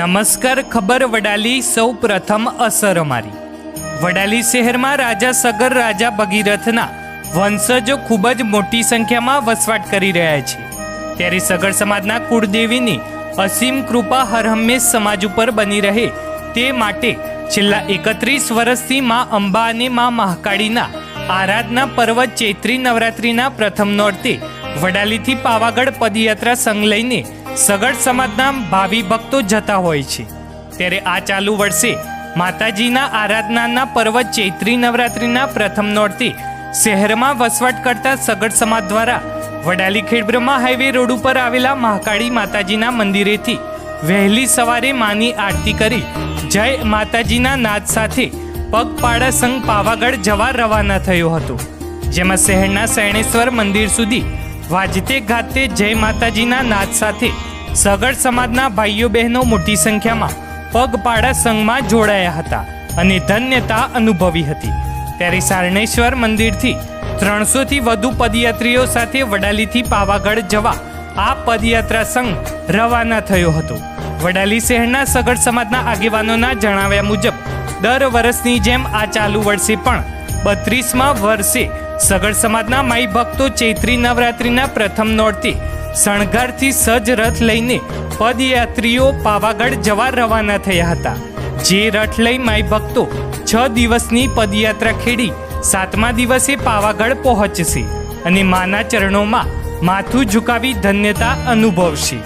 નમસ્કાર, ખબર વડાલી સૌ પ્રથમ અસર અમારી. વડાલી શહેરમાં રાજા સગર, રાજા ભગીરથના વંશજો ખૂબ જ મોટી સંખ્યામાં વસવાટ કરી રહ્યા છે. ત્યારે સગર સમાજના કુળદેવીની અસીમ કૃપા હરહંમેશ સમાજ ઉપર બની રહે તે માટે છેલ્લા એકત્રીસ વર્ષથી મા અંબા અને મા મહાકાળીના આરાધના પર્વ ચૈત્રી નવરાત્રિના પ્રથમ નોરતે વડાલીથી પાવાગઢ પદયાત્રા સંઘ લઈને સગડ સમાજના ભાવિ ભક્તો જતા હોય છે. ત્યારે આ ચાલુ વર્ષે માતાજીના આરાધનાના પર્વ ચૈત્રી નવરાત્રિના પ્રથમ નોરથી શહેરમાં વસવાટ કરતા સગડ સમાજ દ્વારા વડાલી ખેડબ્રહ્મા હાઈવે રોડ ઉપર આવેલા મહાકાળી માતાજીના મંદિરેથી વહેલી સવારે માની આરતી કરી જય માતાજીના નાદ સાથે પગપાળા સંઘ પાવાગઢ જવા રવાના થયો હતો. જેમાં શહેરના શરણેશ્વર મંદિર સુધી વાજતે ગાતે જય માતાજીના નાદ સાથે સગડ સમાજના ભાઈઓ બહેનો મોટી સંખ્યામાં પગપાળા સંઘમાં જોડાયા હતા અને ધન્યતા અનુભવી હતી. ત્યારે સારણેશ્વર મંદિરથી ત્રણસોથી વધુ પદયાત્રીઓ સાથે વડાલીથી પાવાગઢ જવા આ પદયાત્રા સંઘ રવાના થયો હતો. વડાલી શહેરના સગડ સમાજના આગેવાનોના જણાવ્યા મુજબ, દર વર્ષની જેમ આ ચાલુ વર્ષે પણ બત્રીસમાં વર્ષે સગડ સમાજના માઈ ભક્તો ચૈત્રી નવરાત્રિના પ્રથમ નોરતે શણગારથી સજ્જ રથ લઈને પદયાત્રીઓ પાવાગઢ જવા રવાના થયા હતા. જે રથ લઈ માઈ ભક્તો છ દિવસની પદયાત્રા ખેડી સાતમા દિવસે પાવાગઢ પહોંચશે અને માના ચરણોમાં માથું ઝુકાવી ધન્યતા અનુભવશે.